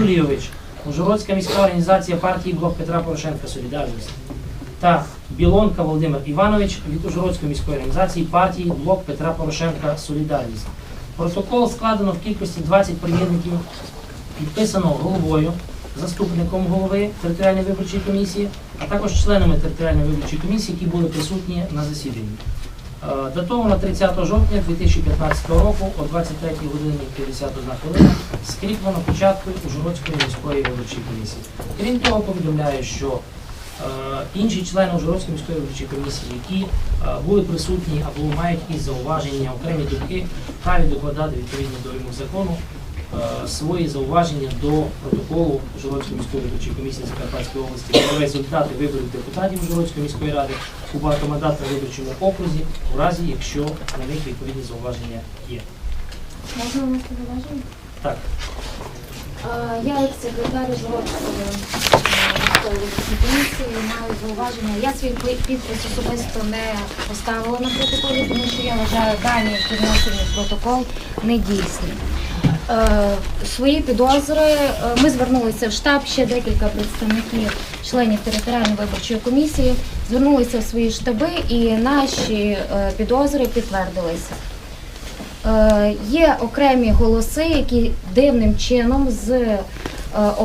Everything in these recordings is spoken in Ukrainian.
Юрійович, Ужгородська міська організація партії Блок Петра Порошенка Солідарність та Білонка Володимир Іванович від Ужгородської міської організації партії Блок Петра Порошенка Солідарність. Протокол складено в кількості 20 примірників, підписано головою, заступником голови територіальної виборчої комісії, а також членами територіальної виборчої комісії, які були присутні на засіданні. Е, Датовано 30 жовтня 2015 року о 23 годині 51 хвилина скріплено початку Ужгородської міської виборчої комісії. Крім того, повідомляю, що е, інші члени Ужгородської міської виборчої комісії, які е, були присутні або мають якісь зауваження, окремі думки, праві докладати відповідно до вимог закону свої зауваження до протоколу Ужгородської міської виборчої комісії Закарпатської області про результати виборів депутатів Ужгородської міської ради у багатомандатному виборчому окрузі, у разі якщо на них відповідні зауваження є. Можна внести зауваження? Так, Е, Я як секретар Жородської міської комісії маю зауваження. Я свій підпис особисто не поставила на протоколі, тому що я вважаю дані піднесені в протокол недійсні. Е, Свої підозри е, ми звернулися в штаб, ще декілька представників членів територіальної виборчої комісії звернулися в свої штаби і наші е, підозри підтвердилися. Є окремі голоси, які дивним чином з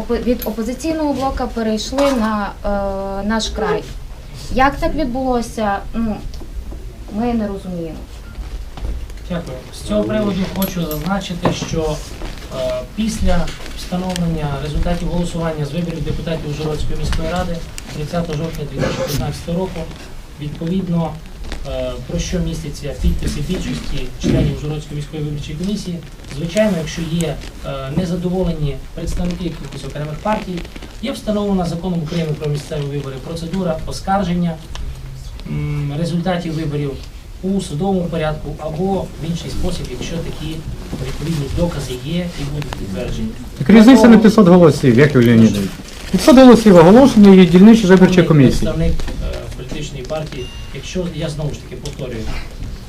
від опозиційного блока перейшли на наш край. Як так відбулося, ну, ми не розуміємо. Дякую. З цього приводу хочу зазначити, що е, після встановлення результатів голосування з виборів депутатів Ужгородської міської ради 30 жовтня 2015 року, відповідно, е, про що міститься підписи більшості членів Ужгородської міської виборчої комісії. Звичайно, якщо є е, незадоволені представники якихось окремих партій, є встановлена законом України про місцеві вибори процедура оскарження результатів виборів у судовому порядку або в інший спосіб, якщо такі відповідні докази є і будуть підтверджені. Так різниця не 500 голосів, як Леонідович. 500 голосів оголошено і дільничі виборчі комісії. Представник е, політичної партії, якщо я знову ж таки повторюю,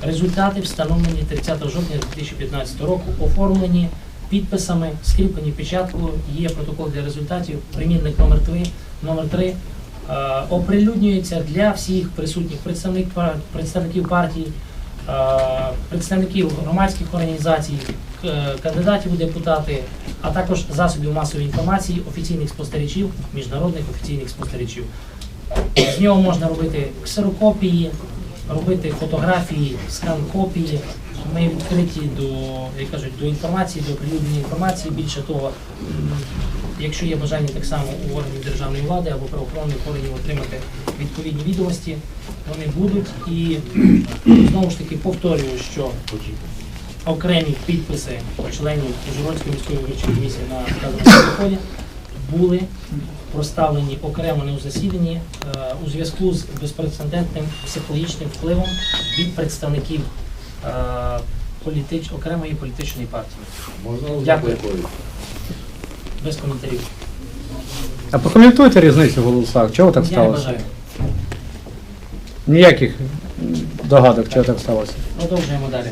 результати встановлені 30 жовтня 2015 року, оформлені підписами, скріплені печаткою, є протокол для результатів, примірник номер 3, номер 3 е, оприлюднюється для всіх присутніх представник, представників партій, е, представників громадських організацій, кандидатів у депутати, а також засобів масової інформації, офіційних спостерігачів, міжнародних офіційних спостерігачів. З нього можна робити ксерокопії, робити фотографії, скан-копії. Ми відкриті до, як кажуть, до інформації, до оприлюднення інформації. Більше того, якщо є бажання так само у органів державної влади або правоохоронних органів отримати відповідні відомості, вони будуть. І знову ж таки повторюю, що окремі підписи членів Ужгородської міської виборчої комісії на вказаному протоколі були проставлені окремо не у засіданні е, у зв'язку з безпрецедентним психологічним впливом від представників е, політич... окремої політичної партії. Можна Дякую. Без коментарів. А прокоментуйте різницю в голосах. Чого так Я не сталося? бажаю. Ніяких догадок, чого так сталося. Продовжуємо далі.